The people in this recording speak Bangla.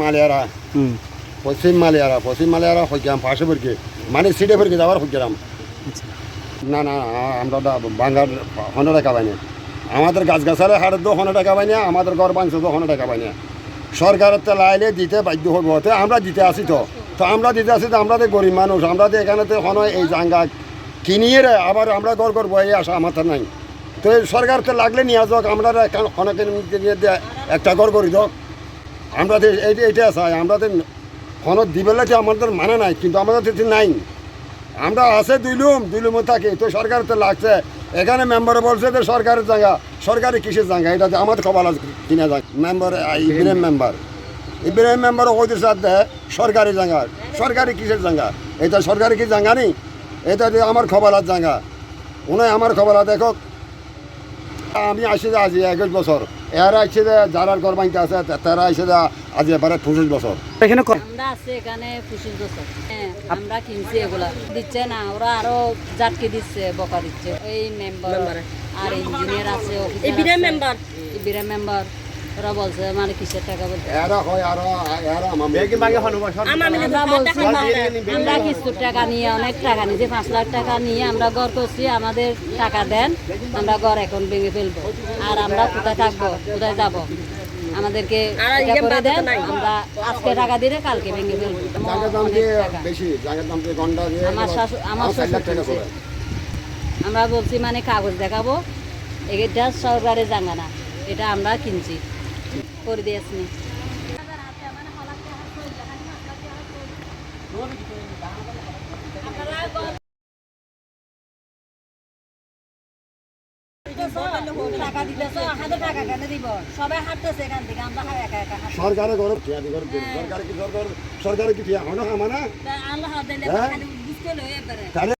মালিয়ারা। পশ্চিম মালিয়ারা পশ্চিম মালিয়ারা হইতাম পাশে পড়কে মানে সিটে পড়কে যাওয়ার হইতাম। আচ্ছা। না না আমরা বাঙ্গার হনে টাকা পাইনি। আমাদের গাছ গাছালে হাটের দো হনে টাকা পাইনি আমাদের ঘর বাংশ দো হনে টাকা পাইনি। সরকারের তো লাইলে দিতে বাধ্য হইব তো আমরা দিতে আসি তো। তো আমরা দিতে আসি তো আমরা তো গরিব মানুষ আমরা তো এখানে তো হনে এই জাঙ্গা কিনিয়ে রে আবার আমরা ঘর ঘর বয়ে আসা আমার তো নাই। তো সরকার তো লাগলে নিয়ে আসক আমরা একটা ঘর করি দক। আমরা এইটা চাই আমরা তো হনত দিবেলে আমাদের মানে নাই, কিন্তু আমাদের তো নাই। আমরা আছে দুইলুম দুইলুমও থাকি, তো সরকার তো লাগছে। এখানে মেম্বারে বলছে যে সরকারের জায়গা, সরকারি কিসের জায়গা? এটা তো আমার খবর কিনা জায়গা member Ibrahim member Ibrahim member ওদের সাথে সরকারি জায়গা। সরকারি কিসের জায়গা? এটা সরকারি কি জায়গা নেই এটা আমার খবর আছে জায়গা। উনি আমার খবর দেখো আমি আসি যে আজি একুশ বছর এরা আসছে যে যারা ঘর আছে তারা আসছে যে আজি এবারে পঁচিশ বছর এখানে আমরা আছে এখানে পঁচিশ বছর হ্যাঁ আমরা কিনছি এগুলা দিচ্ছে না ওরা আরও জাটকে দিচ্ছে বকা দিচ্ছে। এই মেম্বার আর ইঞ্জিনিয়ার আছে ইবিরা মেম্বার ইবিরা মেম্বার ওরা বলছে মানে কিসের টাকা বলছে এরা হয় আর এরা আমার আমরা বলছি আমরা টাকা নিয়ে অনেক টাকা নিয়েছি পাঁচ লাখ টাকা নিয়ে আমরা ঘর করছি আমাদের টাকা দেন আমরা ঘর এখন ভেঙে ফেলব। আর আমরা কোথায় থাকব? কোথায় যাব? আমাদেরকে করে দেন আমরা আজকে টাকা দিলে কালকে ভেঙে ফেলব। আমার শাশু- আমার। আমরা বলছি মানে কাগজ দেখাবো এটা সরকারের জাঙ্গা না এটা আমরা কিনছি। করে দিয়েছি। একা একা হাঁটছি সরকারে গরম টিয়া দি সরকারে কি সরকার সরকারে কি টিয়া হনো হামানা আল্লাহ দিলে হ্যাঁ? খালি বুঝতে লয়ে পারে তাহলে